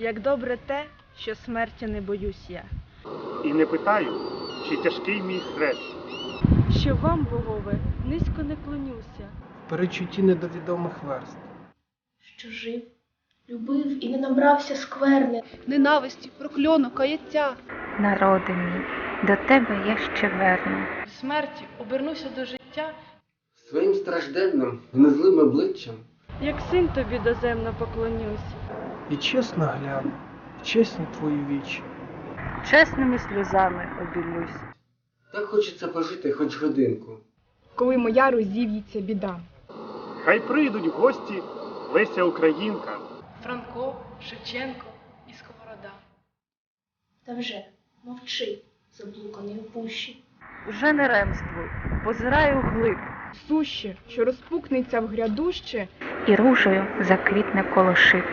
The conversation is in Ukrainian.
Як добре те, що смерті не боюсь я. І не питаю, чи тяжкий мій хрест. Що вам, богове, низько не клонюся. в перечутті недовідомих верст. що жив, любив і не набрався скверни. ненависті, прокльону, каяття. Народи мій, до тебе я ще верну. В смерті обернуся до життя, Своїм стражденним, гнизлим обличчям як син тобі доземно поклонюсь. І чесно гляну, в чесні твої вічі. Чесними сльозами обілюсь. так хочеться пожити хоч годинку. коли моя розів'ється біда. Хай прийдуть в гості Леся Українка. Франко, Шевченко і Сковорода. Та вже мовчи, заблуканий у пущі. Уже не ремствуй, позираю вглиб, Суще, що розпукнеться в грядуще, і ружею заквітне коло шип.